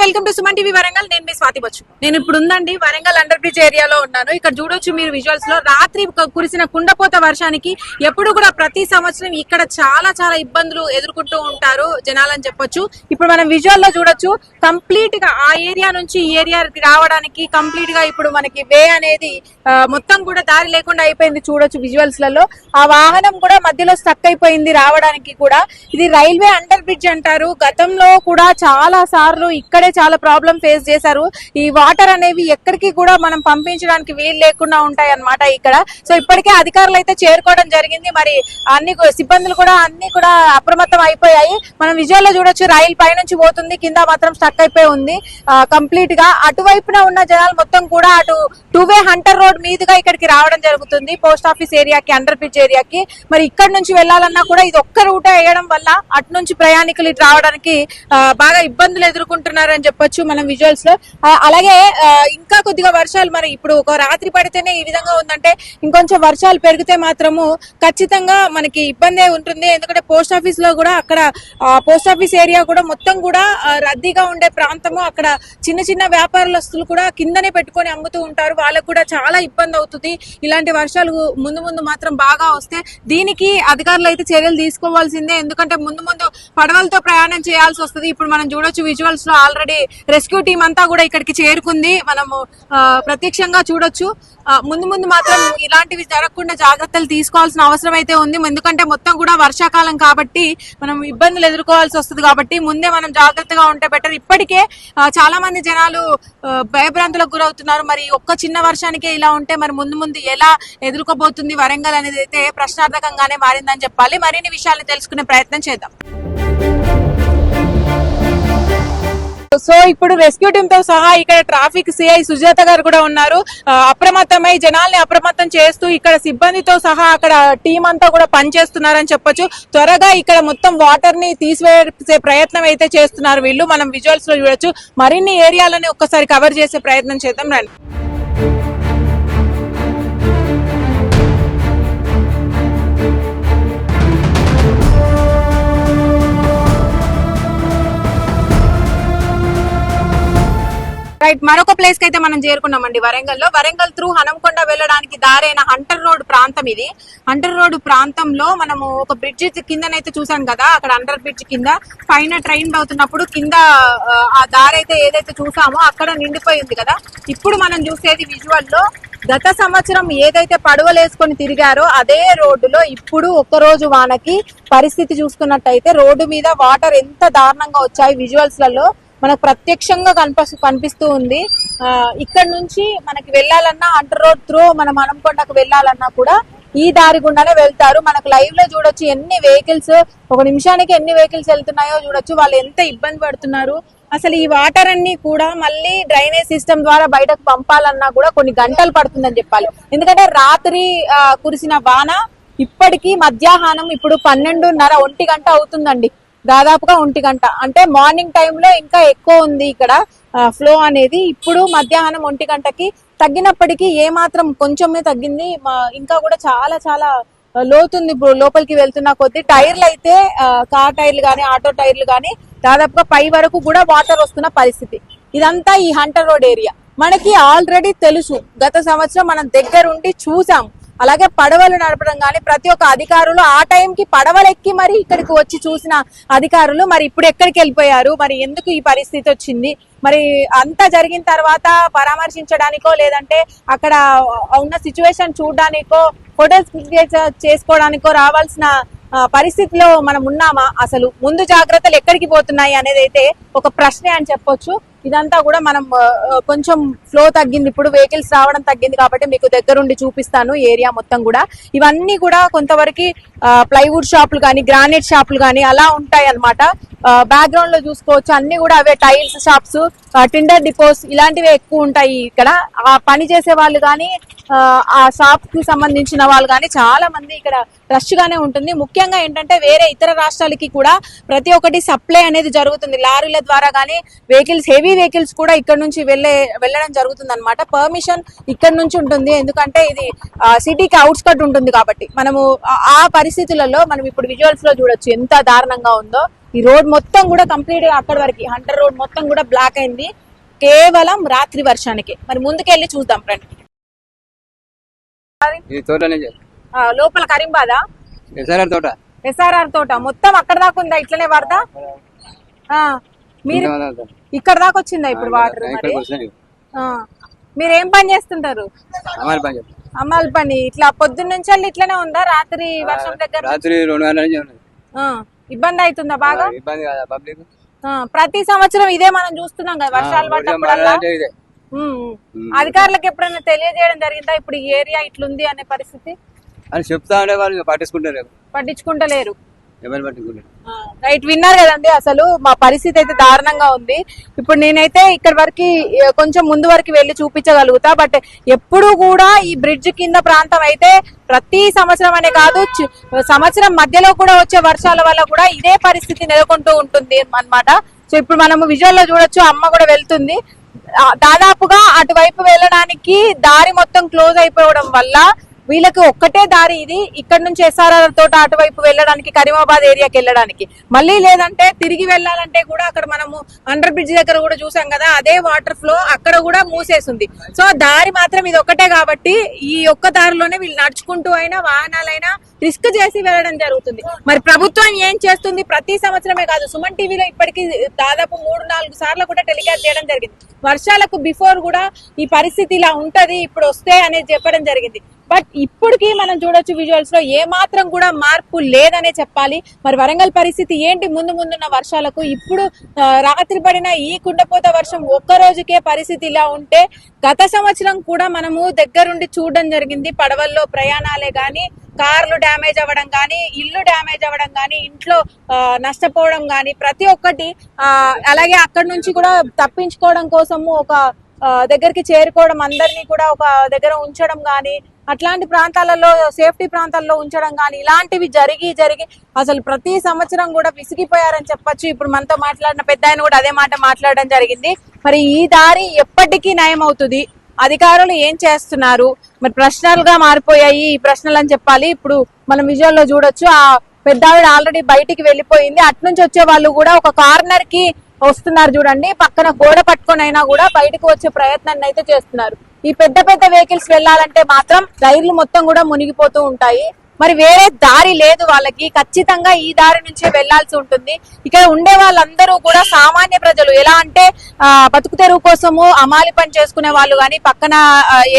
Welcome to Suman TV Warangal. నేను మీ స్వాతి బచ్చు. నేను ఇప్పుడు ఉందండి వరంగల్ అండర్ బ్రిడ్జ్ ఏరియాలో ఉన్నాను. ఇక్కడ చూడొచ్చు మీరు విజువల్స్లో రాత్రి కురిసిన కుండపోత వర్షానికి ఎప్పుడు కూడా ప్రతి సంవత్సరం ఇక్కడ చాలా చాలా ఇబ్బందులు ఎదుర్కొంటూ ఉంటారు జనాలని చెప్పొచ్చు. ఇప్పుడు మనం విజువల్లో చూడొచ్చు కంప్లీట్గా ఆ ఏరియా నుంచి ఈ ఏరియా రావడానికి కంప్లీట్గా ఇప్పుడు మనకి వే అనేది మొత్తం కూడా దారి లేకుండా అయిపోయింది చూడొచ్చు విజువల్స్లలో. ఆ వాహనం కూడా మధ్యలో స్టక్ అయిపోయింది రావడానికి కూడా. ఇది రైల్వే అండర్ బ్రిడ్జ్ అంటారు. గతంలో కూడా చాలా సార్లు ఇక్కడే చాలా ప్రాబ్లం ఫేస్ చేశారు. ఈ వాటర్ అనేవి ఎక్కడికి కూడా మనం పంపించడానికి వీలు లేకుండా ఉంటాయి అనమాట ఇక్కడ. సో ఇప్పటికే అధికారులు అయితే చేరుకోవడం జరిగింది. మరి అన్ని సిబ్బందులు కూడా అన్ని కూడా అప్రమత్తం అయిపోయాయి. మనం విజువల్ చూడొచ్చు రైలు పైనుంచి పోతుంది కింద మాత్రం స్టక్ అయిపోయి ఉంది. కంప్లీట్గా అటువైపున ఉన్న జనాలు మొత్తం కూడా అటు టూ వే హంటర్ రోడ్ మీదుగా ఇక్కడికి రావడం జరుగుతుంది. పోస్ట్ ఆఫీస్ ఏరియాకి అండర్ బ్రిడ్జ్ ఏరియాకి మరి ఇక్కడ నుంచి వెళ్ళాలన్నా కూడా ఇది ఒక్క రూటే వేయడం వల్ల అటు నుంచి ప్రయాణికులు ఇటు రావడానికి బాగా ఇబ్బందులు ఎదుర్కొంటున్నారు అని చెప్పొచ్చు మనం విజువల్స్లో. అలాగే ఇంకా కొద్దిగా వర్షాలు మరి ఇప్పుడు ఒక రాత్రి పడితేనే ఈ విధంగా ఉందంటే ఇంకొంచెం వర్షాలు పెరిగితే మాత్రము ఖచ్చితంగా మనకి ఇబ్బంది ఉంటుంది. ఎందుకంటే పోస్ట్ ఆఫీస్లో కూడా అక్కడ పోస్ట్ ఆఫీస్ ఏరియా కూడా మొత్తం కూడా రద్దీగా ఉండే ప్రాంతము అక్కడ చిన్న చిన్న వ్యాపారస్తులు కూడా కిందనే పెట్టుకొని అమ్ముతూ ఉంటారు. వాళ్ళకు కూడా చాలా ఇబ్బంది అవుతుంది. ఇలాంటి వర్షాలు ముందు ముందు మాత్రం బాగా వస్తే దీనికి అధికారులు అయితే చర్యలు తీసుకోవాల్సిందే. ఎందుకంటే ముందు ముందు పడవలతో ప్రయాణం చేయాల్సి వస్తుంది. ఇప్పుడు మనం చూడొచ్చు విజువల్స్లో ఆల్రెడీ రెస్క్యూ టీం అంతా కూడా ఇక్కడికి చేరుకుంది. మనము ఆ, ప్రత్యక్షంగా చూడొచ్చు. ముందు ముందు మాత్రం ఇలాంటివి జరగకుండా జాగ్రత్తలు తీసుకోవాల్సిన అవసరం అయితే ఉంది. ఎందుకంటే మొత్తం కూడా వర్షాకాలం కాబట్టి మనం ఇబ్బందులు ఎదుర్కోవాల్సి వస్తుంది కాబట్టి ముందే మనం జాగ్రత్తగా ఉంటే బెటర్ ఇప్పటికే చాలా మంది జనాలు భయభ్రాంతులకు గురవుతున్నారు. మరి ఒక్క చిన్న వర్షానికే ఇలా ఉంటే మరి ముందు ముందు ఎలా ఎదుర్కోబోతుంది వరంగల్ అనేది అయితే ప్రశ్నార్థకంగానే మారిందని చెప్పాలి. మరిన్ని విషయాలు తెలుసుకునే ప్రయత్నం చేద్దాం. సో ఇప్పుడు రెస్క్యూ టీమ్తో సహా ఇక్కడ ట్రాఫిక్ సిఐ సుజాత గారు కూడా ఉన్నారు. అప్రమత్తమై జనాల్ని అప్రమత్తం చేస్తూ ఇక్కడ సిబ్బందితో సహా అక్కడ టీం అంతా కూడా పనిచేస్తున్నారని చెప్పొచ్చు. త్వరగా ఇక్కడ మొత్తం వాటర్ని తీసివేసే ప్రయత్నం అయితే చేస్తున్నారు వీళ్ళు. మనం విజువల్స్లో చూడొచ్చు. మరిన్ని ఏరియాలని ఒక్కసారి కవర్ చేసే ప్రయత్నం చేద్దాం. రండి. రైట్ మరొక ప్లేస్కి అయితే మనం చేరుకున్నామండి వరంగల్లో వరంగల్ త్రూ హనంకొండ వెళ్ళడానికి దారైన హంటర్ రోడ్ ప్రాంతం ఇది. హంటర్ రోడ్ ప్రాంతంలో మనము ఒక బ్రిడ్జ్ కిందనైతే చూసాం కదా అక్కడ అండర్ బ్రిడ్జ్ కింద పైన ట్రైన్ అవుతున్నప్పుడు కింద ఆ, దారి అయితే ఏదైతే చూసామో అక్కడ నిండిపోయి ఉంది కదా. ఇప్పుడు మనం చూసేది విజువల్లో గత సంవత్సరం ఏదైతే పడవలు వేసుకొని తిరిగారో అదే రోడ్డులో ఇప్పుడు ఒక్క రోజు వానకి పరిస్థితి చూసుకున్నట్టయితే రోడ్డు మీద వాటర్ ఎంత దారుణంగా వచ్చాయి విజువల్స్లలో మనకు ప్రత్యక్షంగా కనిపి కనిపిస్తూ ఉంది. ఆ, ఇక్కడ నుంచి మనకి వెళ్ళాలన్నా అంటర్ రోడ్ త్రూ మనం హనంకొండకు వెళ్ళాలన్నా కూడా ఈ దారి గుండానే వెళ్తారు. మనకు లైవ్లో చూడొచ్చు ఎన్ని వెహికల్స్ ఒక నిమిషానికి ఎన్ని వెహికల్స్ వెళ్తున్నాయో చూడొచ్చు. వాళ్ళు ఎంత ఇబ్బంది పడుతున్నారు. అసలు ఈ వాటర్ అన్ని కూడా మళ్ళీ డ్రైనేజ్ సిస్టమ్ ద్వారా బయటకు పంపాలన్నా కూడా కొన్ని గంటలు పడుతుందని చెప్పాలి. ఎందుకంటే రాత్రి కురిసిన వాన ఇప్పటికీ మధ్యాహ్నం ఇప్పుడు పన్నెండున్నర ఒంటి గంట అవుతుందండి. దాదాపుగా ఒంటి గంట. అంటే మార్నింగ్ టైంలో ఇంకా ఎక్కువ ఉంది ఇక్కడ ఫ్లో అనేది. ఇప్పుడు మధ్యాహ్నం ఒంటి గంటకి తగ్గినప్పటికీ ఏ మాత్రం కొంచెమే తగ్గింది. ఇంకా కూడా చాలా చాలా లోతుంది ఇప్పుడు లోపలికి వెళ్తున్న కొద్దీ. టైర్లు అయితే కార్ టైర్లు కానీ ఆటో టైర్లు కానీ దాదాపుగా పై వరకు కూడా వాటర్ వస్తున్న పరిస్థితి. ఇదంతా ఈ హంటర్ రోడ్ ఏరియా. మనకి ఆల్రెడీ తెలుసు. గత సంవత్సరం మనం దగ్గరుండి చూసాం. అలాగే పడవలు నడపడం కానీ ప్రతి ఒక్క అధికారులు ఆ టైంకి పడవలెక్కి మరి ఇక్కడికి వచ్చి చూసిన అధికారులు మరి ఇప్పుడు ఎక్కడికి వెళ్ళిపోయారు? మరి ఎందుకు ఈ పరిస్థితి వచ్చింది? మరి అంతా జరిగిన తర్వాత పరామర్శించడానికో లేదంటే అక్కడ ఉన్న సిచ్యువేషన్ చూడడానికో ఫోటోస్ చేసుకోవడానికో రావాల్సిన పరిస్థితిలో మనం ఉన్నామా? అసలు ముందు జాగ్రత్తలు ఎక్కడికి పోతున్నాయి అనేది అయితే ఒక ప్రశ్నే అని చెప్పొచ్చు. ఇదంతా కూడా మనం కొంచెం ఫ్లో తగ్గింది. ఇప్పుడు వెహికల్స్ రావడం తగ్గింది కాబట్టి మీకు దగ్గరుండి చూపిస్తాను ఏరియా మొత్తం కూడా. ఇవన్నీ కూడా కొంతవరకు ప్లైవుడ్ షాపులు కానీ గ్రానైట్ షాపులు కానీ అలా ఉంటాయి అన్నమాట బ్యాక్గ్రౌండ్లో చూసుకోవచ్చు. అన్ని కూడా అవే టైల్స్ షాప్స్ టిండర్ డిపోస్ ఇలాంటివి ఎక్కువ ఉంటాయి ఇక్కడ. ఆ పని చేసే వాళ్ళు కానీ ఆ షాప్కి సంబంధించిన వాళ్ళు కానీ చాలా మంది ఇక్కడ రష్ గానే ఉంటుంది. ముఖ్యంగా ఏంటంటే వేరే ఇతర రాష్ట్రాలకి కూడా ప్రతి ఒక్కటి సప్లై అనేది జరుగుతుంది. లారీల ద్వారా కానీ వెహికల్స్ హెవీ వెహికల్స్ కూడా ఇక్కడ నుంచి వెళ్ళే వెళ్ళడం జరుగుతుంది అనమాట పర్మిషన్ ఇక్కడ నుంచి ఉంటుంది. ఎందుకంటే ఇది సిటీకి అవుట్స్కట్ ఉంటుంది కాబట్టి. మనము ఆ- పరిస్థితులలో మనం ఇప్పుడు విజువల్స్లో చూడొచ్చు ఎంత దారుణంగా ఉందో. ఈ రోడ్ మొత్తం కూడా కంప్లీట్గా అక్కడి వరకు హంటర్ రోడ్ మొత్తం కూడా బ్లాక్ అయింది. కేవలం రాత్రి వర్షానికి. మరి ముందుకెళ్ళి చూద్దాం ఫ్రెండ్. తోట నుంచి లోపల కరీంబాదా? ఎస్ఆర్ఆర్ తోట. ఎస్ఆర్ఆర్ తోట. మొత్తం అక్కడ దాకా ఉందా? ఇట్లనే వరద ఆ, మీరు. ఇక్కడ దాకా వచ్చిందా ఇప్పుడు వాటర్ మరి? ఏం పని చేస్తుంటారు? అమలు పని చెప్పు. అమ్మాల పని. ఇట్లా పొద్దున్న నుంచి ఇట్లనే ఉందా? రాత్రి వర్షం దగ్గర రాత్రి రెండు గంటల నుంచి ఉన్నది. ఆ, ఇబ్బంది అవుతుందా బాగా? ఇబ్బంది కదా పబ్లిక్? ఆ, ప్రతి సంవత్సరం ఇదే మనం చూస్తున్నాం కదా వర్షాలు వర్షం పడ్డప్పుడల్లా. అధికారులకు ఎప్పుడైనా తెలియజేయడం జరిగిందా? ఇప్పుడు ఈ ఏరియా ఇట్లుంది అనే పరిస్థితి? అని చెప్తా ఉంటే వాళ్ళు పట్టించుకుంటారు పట్టించుకుంటలేరు. ఎవరు రైట్ విన్నారు కదండి అసలు మా పరిస్థితి అయితే దారుణంగా ఉంది. ఇప్పుడు నేనైతే ఇక్కడ వరకు కొంచెం ముందు వరకు వెళ్ళి చూపించగలుగుతా బట్ ఎప్పుడు కూడా ఈ బ్రిడ్జ్ కింద ప్రాంతం అయితే ప్రతి సంవత్సరం అనే కాదు సంవత్సరం మధ్యలో కూడా వచ్చే వర్షాల వల్ల కూడా ఇదే పరిస్థితి నెలకొంటూ ఉంటుంది అన్నమాట. సో ఇప్పుడు మనము విజువల్లో చూడొచ్చు అమ్మ కూడా వెళ్తుంది. దాదాపుగా అటువైపు వెళ్ళడానికి దారి మొత్తం క్లోజ్ అయిపోవడం వల్ల వీళ్ళకి ఒక్కటే దారి ఇది. ఇక్కడ నుంచి ఎస్ఆర్ఆర్ తోట అటువైపు వెళ్ళడానికి కరీమాబాద్ ఏరియాకి వెళ్ళడానికి. మళ్ళీ లేదంటే తిరిగి వెళ్ళాలంటే కూడా అక్కడ మనము అండర్ బ్రిడ్జ్ దగ్గర కూడా చూసాం కదా అదే వాటర్ ఫ్లో అక్కడ కూడా మూసేసింది. సో దారి మాత్రం ఇది ఒక్కటే కాబట్టి ఈ ఒక్క దారిలోనే వీళ్ళు నడుచుకుంటూ అయినా వాహనాలైనా రిస్క్ చేసి వెళ్ళడం జరుగుతుంది. మరి ప్రభుత్వం ఏం చేస్తుంది? ప్రతి సంవత్సరమే కాదు సుమన్ టీవీలో ఇప్పటికీ దాదాపు మూడు నాలుగు సార్లు కూడా టెలికాస్ట్ చేయడం జరిగింది. వర్షాలకు బిఫోర్ కూడా ఈ పరిస్థితి ఇలా ఉంటది ఇప్పుడు వస్తే అనేది చెప్పడం జరిగింది. బట్ ఇప్పటికి మనం చూడొచ్చు విజువల్స్లో ఏ మాత్రం కూడా మార్పు లేదనే చెప్పాలి. మరి వరంగల్ పరిస్థితి ఏంటి? ముందు ముందున్న వర్షాలకు ఇప్పుడు రాత్రి పడిన ఈ కుండపోత వర్షం ఒక్క రోజుకే పరిస్థితి ఇలా ఉంటే గత సంవత్సరం కూడా మనము దగ్గరుండి చూడడం జరిగింది. పడవల్లో ప్రయాణాలే గాని కార్లు డ్యామేజ్ అవ్వడం కానీ ఇల్లు డ్యామేజ్ అవ్వడం కానీ ఇంట్లో నష్టపోవడం కానీ ప్రతి ఒక్కటి అలాగే అక్కడి నుంచి కూడా తప్పించుకోవడం కోసము ఒక దగ్గరికి చేరుకోవడం అందరినీ కూడా ఒక దగ్గర ఉంచడం కానీ అట్లాంటి ప్రాంతాలలో సేఫ్టీ ప్రాంతాల్లో ఉంచడం కానీ ఇలాంటివి జరిగి జరిగి అసలు ప్రతి సంవత్సరం కూడా విసిగిపోయారని చెప్పొచ్చు. ఇప్పుడు మనతో మాట్లాడిన పెద్ద ఆయన కూడా అదే మాట మాట్లాడడం జరిగింది. మరి ఈ దారి ఎప్పటికీ నయం అవుతుంది అధికారులు ఏం చేస్తున్నారు? మరి ప్రశ్నలుగా మారిపోయాయి ఈ ప్రశ్నలు అని చెప్పాలి. ఇప్పుడు మనం విజువల్లో చూడొచ్చు ఆ పెద్ద ఆవిడ ఆల్రెడీ బయటికి వెళ్ళిపోయింది. అట్నుంచి వచ్చే వాళ్ళు కూడా ఒక కార్నర్కి వస్తున్నారు చూడండి. పక్కన గోడ పట్టుకొని అయినా కూడా బయటకు వచ్చే ప్రయత్నాన్ని అయితే చేస్తున్నారు. ఈ పెద్ద పెద్ద వెహికల్స్ వెళ్ళాలంటే మాత్రం రైళ్ళు మొత్తం కూడా మునిగిపోతూ ఉంటాయి. మరి వేరే దారి లేదు వాళ్ళకి. ఖచ్చితంగా ఈ దారి నుంచే వెళ్ళాల్సి ఉంటుంది. ఇక్కడ ఉండే వాళ్ళందరూ కూడా సామాన్య ప్రజలు. ఎలా అంటే ఆ, బతుకు తెరువు కోసము అమాలి పని చేసుకునే వాళ్ళు కానీ పక్కన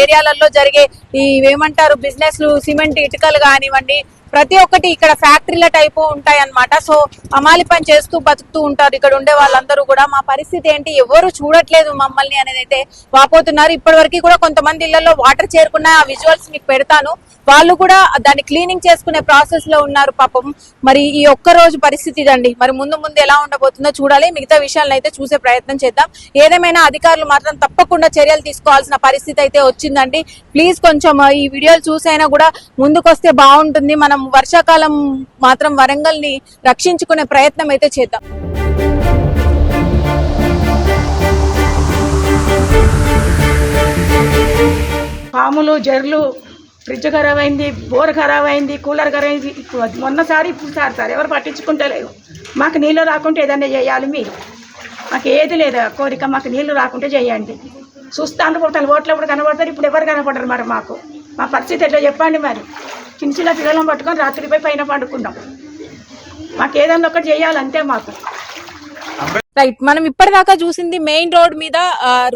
ఏరియాలలో జరిగే ఈ ఏమంటారు బిజినెస్ సిమెంట్ ఇటుకలు కానివ్వండి ప్రతి ఒక్కటి ఇక్కడ ఫ్యాక్టరీల టైపు ఉంటాయి అన్నమాట సో అమాలి పని చేస్తూ బతుకుతూ ఉంటారు ఇక్కడ ఉండే వాళ్ళందరూ కూడా. మా పరిస్థితి ఏంటి? ఎవరు చూడట్లేదు మమ్మల్ని అనేది అయితే వాపోతున్నారు. ఇప్పటి వరకు కూడా కొంతమంది ఇళ్ళలో వాటర్ చేరుకున్న ఆ విజువల్స్ మీకు పెడతాను. వాళ్ళు కూడా దాన్ని క్లీనింగ్ చేసుకునే ప్రాసెస్లో ఉన్నారు పాపం. మరి ఈ ఒక్క రోజు పరిస్థితి ఇదండి. మరి ముందు ముందు ఎలా ఉండబోతుందో చూడాలి. మిగతా విషయాలను అయితే చూసే ప్రయత్నం చేద్దాం. ఏదేమైనా అధికారులు మాత్రం తప్పకుండా చర్యలు తీసుకోవాల్సిన పరిస్థితి అయితే వచ్చిందండి. ప్లీజ్ కొంచెం ఈ వీడియోలు చూసైనా కూడా ముందుకొస్తే బాగుంటుంది. మనం వర్షాకాలం మాత్రం వరంగల్ని రక్షించుకునే ప్రయత్నం అయితే చేద్దాం. పాములు జర్లు ఫ్రిడ్జ్ ఖరాబ్ అయింది బోర్ ఖరాబ్ అయింది కూలర్ ఖరాబ్ అయింది ఇప్పుడు అది మొన్నసారి ఇప్పుడు సార్ సార్ ఎవరు పట్టించుకుంటలేరు. మాకు నీళ్ళు రాకుంటే ఏదైనా చేయాలి మీరు. మాకు ఏది లేదు కోరిక మాకు నీళ్ళు రాకుంటే చేయండి. చూస్తాను పోతాను ఓట్లు ఎప్పుడు కనబడతారు ఇప్పుడు ఎవరు కనబడరు మరి మాకు. మా పరిస్థితి ఎట్లా చెప్పండి మరి? చిన్న చిన్న పిల్లలను పట్టుకొని రాత్రిపై పైన పండుకున్నాం మాకు ఏదన్నా ఒకటి చేయాలి అంతే మాకు రైట్ మనం ఇప్పటిదాకా చూసింది మెయిన్ రోడ్ మీద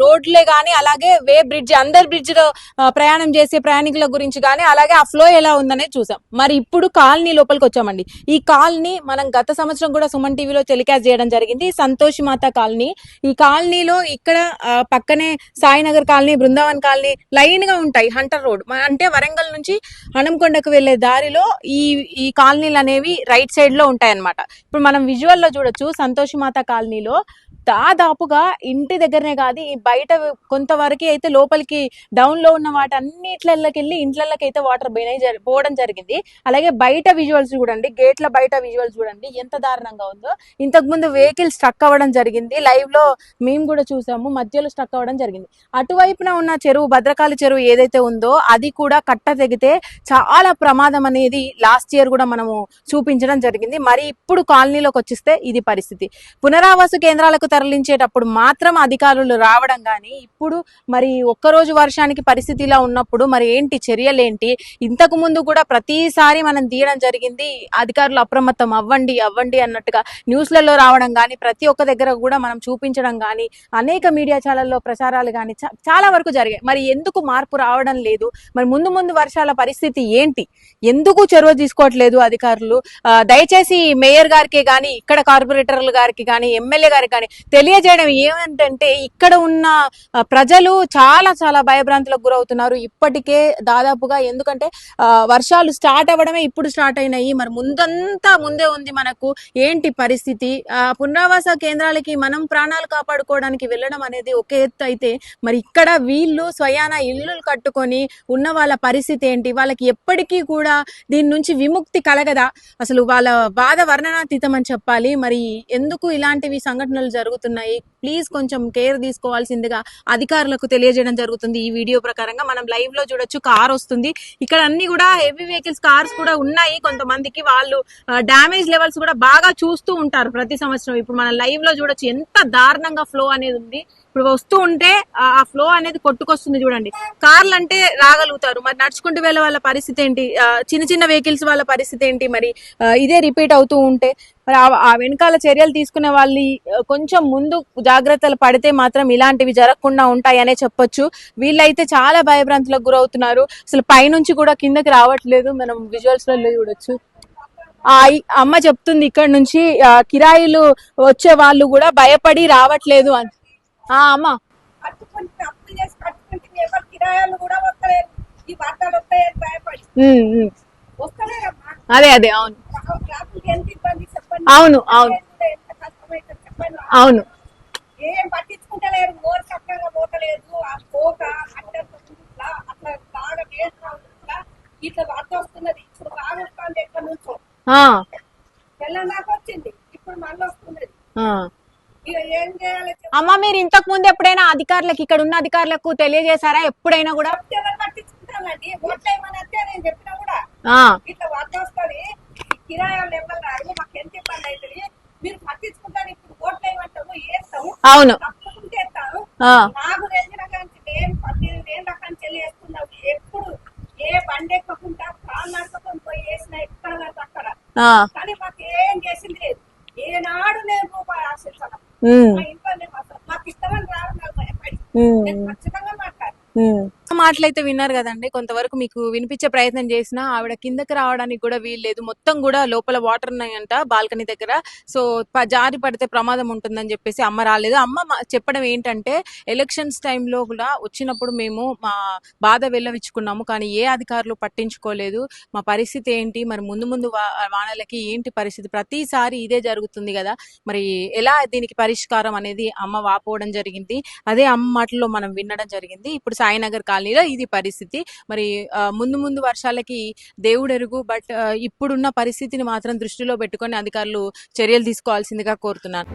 రోడ్లే గానీ అలాగే వే బ్రిడ్జ్ అందర్ బ్రిడ్జ్లో ప్రయాణం చేసే ప్రయాణికుల గురించి గానీ అలాగే ఆ ఫ్లో ఎలా ఉందనే చూసాం. మరి ఇప్పుడు కాలనీ లోపలికి వచ్చామండి. ఈ కాలనీ మనం గత సంవత్సరం కూడా సుమన్ టీవీలో టెలికాస్ట్ చేయడం జరిగింది. సంతోషి మాత కాలనీ. ఈ కాలనీలో ఇక్కడ పక్కనే సాయినగర్ కాలనీ బృందావన్ కాలనీ లైన్గా ఉంటాయి హంటర్ రోడ్. అంటే వరంగల్ నుంచి హనంకొండకు వెళ్ళే దారిలో ఈ ఈ కాలనీలు అనేవి రైట్ సైడ్లో ఉంటాయి అన్నమాట ఇప్పుడు మనం విజువల్లో చూడొచ్చు సంతోషి మాత కాలనీలో estilo, దాదాపుగా ఇంటి దగ్గరనే కాదు ఈ బయట కొంతవరకు అయితే లోపలికి డౌన్లో ఉన్న వాటి అన్నిట్లకి వెళ్ళి ఇంట్లకి అయితే వాటర్ పోయినాయి పోవడం జరిగింది. అలాగే బయట విజువల్స్ చూడండి గేట్ల బయట విజువల్స్ చూడండి ఎంత దారుణంగా ఉందో. ఇంతకు ముందు వెహికల్ స్ట్రక్ అవ్వడం జరిగింది. లైవ్లో మేము కూడా చూసాము మధ్యలో స్ట్రక్ అవ్వడం జరిగింది. అటువైపున ఉన్న చెరువు భద్రకాళి చెరువు ఏదైతే ఉందో అది కూడా కట్ట తెగితే చాలా ప్రమాదం అనేది లాస్ట్ ఇయర్ కూడా మనము చూపించడం జరిగింది. మరి ఇప్పుడు కాలనీలోకి వచ్చిస్తే ఇది పరిస్థితి. పునరావాస కేంద్రాలకు తరలించేటప్పుడు మాత్రం అధికారులు రావడం కానీ ఇప్పుడు మరి ఒక్కరోజు వర్షానికి పరిస్థితి ఇలా ఉన్నప్పుడు మరి ఏంటి చర్యలేంటి ఇంతకు ముందు కూడా ప్రతిసారి మనం తీయడం జరిగింది అధికారులు అప్రమత్తం అవ్వండి అవ్వండి అన్నట్టుగా న్యూస్లలో రావడం కానీ ప్రతి ఒక్క దగ్గర కూడా మనం చూపించడం కానీ అనేక మీడియా ఛానల్లో ప్రచారాలు కానీ చా- చాలా వరకు జరిగాయి. మరి ఎందుకు మార్పు రావడం లేదు? మరి ముందు ముందు వర్షాల పరిస్థితి ఏంటి? ఎందుకు చొరవ తీసుకోవట్లేదు అధికారులు? దయచేసి మేయర్ గారికి కానీ ఇక్కడ కార్పొరేటర్లు గారికి కానీ ఎమ్మెల్యే గారికి కానీ తెలియజేయడం ఏమంటే ఇక్కడ ఉన్న ప్రజలు చాలా చాలా భయభ్రాంతులకు గురవుతున్నారు. ఇప్పటికే దాదాపుగా ఎందుకంటే వర్షాలు స్టార్ట్ అవ్వడమే ఇప్పుడు స్టార్ట్ అయినాయి. మరి ముందంతా ముందే ఉంది మనకు ఏంటి పరిస్థితి? ఆ, పునరావాస కేంద్రాలకి మనం ప్రాణాలు కాపాడుకోవడానికి వెళ్ళడం అనేది ఒక ఎత్తు అయితే మరి ఇక్కడ వీళ్ళు స్వయాన ఇల్లు కట్టుకొని ఉన్న వాళ్ళ పరిస్థితి ఏంటి? వాళ్ళకి ఎప్పటికీ కూడా దీని నుంచి విముక్తి కలగదా? అసలు వాళ్ళ బాధ వర్ణనాతీతం అని చెప్పాలి. మరి ఎందుకు ఇలాంటివి సంఘటనలు జరుగుతున్నాయి ప్లీజ్ కొంచెం కేర్ తీసుకోవాల్సిందిగా అధికారులకు తెలియజేయడం జరుగుతుంది ఈ వీడియో ప్రకారంగా. మనం లైవ్లో చూడొచ్చు కార్ వస్తుంది. ఇక్కడ అన్ని కూడా హెవీ వెహికల్స్ కార్స్ కూడా ఉన్నాయి. కొంతమందికి వాళ్ళు డామేజ్ లెవెల్స్ కూడా బాగా చూస్తూ ఉంటారు ప్రతి సంవత్సరం. ఇప్పుడు మనం లైవ్లో చూడొచ్చు ఎంత దారుణంగా ఫ్లో అనేది ఉంది. ఇప్పుడు వస్తూ ఉంటే ఆ- ఫ్లో అనేది కొట్టుకొస్తుంది చూడండి. కార్లు అంటే రాగలుగుతారు. మరి నడుచుకుంటూ వెళ్ళే వాళ్ళ పరిస్థితి ఏంటి? చిన్న చిన్న వెహికల్స్ వాళ్ళ పరిస్థితి ఏంటి? మరి ఇదే రిపీట్ అవుతూ ఉంటే మరి ఆ- వెనకాల చర్యలు తీసుకునే వాళ్ళు కొంచెం ముందు జాగ్రత్తలు పడితే మాత్రం ఇలాంటివి జరగకుండా ఉంటాయనే చెప్పొచ్చు. వీళ్ళైతే చాలా భయభ్రాంతులకు గురవుతున్నారు. అసలు పైనుంచి కూడా కిందకి రావట్లేదు. మనం విజువల్స్లో చూడొచ్చు. ఆ అమ్మ చెప్తుంది ఇక్కడ నుంచి కిరాయిలు వచ్చే వాళ్ళు కూడా భయపడి రావట్లేదు అని. ఆ అమ్మ. అదే అదే అవును. అవును, అవును. అవును. ఏం పట్టించుకుంటలేరు మోరు చక్కగా పోతలేదు ఆ కోట ఇట్లా అట్లా బాగా వేసిన ఇట్లా వార్త వస్తున్నది ఇప్పుడు బాగా వస్తుంది ఎక్కడి నుంచో. ఆ, తెల్లదాకా వచ్చింది ఇప్పుడు మళ్ళీ వస్తున్నది. ఏం చేయాలి. అమ్మ మీరు ఇంతకు ముందు ఎప్పుడైనా అధికారులకు ఇక్కడ ఉన్న అధికారులకు తెలియజేశారా? ఎప్పుడైనా కూడా? పట్టించుకుంటానండి ఓట్లు ఏమని అంతే నేను చెప్పినా కూడా. ఇట్లా వార్త వస్తుంది కిరాయాలు ఎవరు రాదు మాకు ఎంత ఇబ్బంది అవుతుంది మీరు పట్టించుకుంటారు అవును. నాకు తెలిసిన కానీ నేను పద్దెనిమిది ఏళ్ళ కానీ వేస్తున్నావు ఎప్పుడు ఏ బండి ఎక్కకుండా కాళ్ళు నడుపుకొని పోయి వేసిన ఎక్కడ పడితే అక్కడ. కానీ మాకు ఏం చేసింది లేదు. ఏనాడు నేను రూపాయి మా ఇంట్లో మాకు ఇష్టమని రాదు నాకు భయపడి ఉమ్. నేను ఖచ్చితంగా మాట్లాడు మాటలైతే విన్నారు కదండి. కొంతవరకు మీకు వినిపించే ప్రయత్నం చేసినా ఆవిడ కిందకి రావడానికి కూడా వీల్లేదు మొత్తం కూడా లోపల వాటర్ ఉన్నాయంట బాల్కనీ దగ్గర. సో జారి పడితే ప్రమాదం ఉంటుందని చెప్పేసి అమ్మ రాలేదు. అమ్మ మా- చెప్పడం ఏంటంటే ఎలక్షన్స్ టైంలో కూడా వచ్చినప్పుడు మేము మా బాధ వెళ్ళవిచ్చుకున్నాము కానీ ఏ అధికారులు పట్టించుకోలేదు. మా పరిస్థితి ఏంటి? మరి ముందు ముందు వా- వానలకి ఏంటి పరిస్థితి? ప్రతిసారి ఇదే జరుగుతుంది కదా. మరి ఎలా దీనికి పరిష్కారం అనేది అమ్మ వాపోవడం జరిగింది. అదే అమ్మ మాటల్లో మనం వినడం జరిగింది. ఇప్పుడు సాయినగర్ కాలనీలో ఇది పరిస్థితి. మరి ఆ, ముందు ముందు వర్షాలకి దేవుడెరుగు బట్ ఇప్పుడున్న పరిస్థితిని మాత్రం దృష్టిలో పెట్టుకొని అధికారులు చర్యలు తీసుకోవాల్సిందిగా కోరుతున్నాను.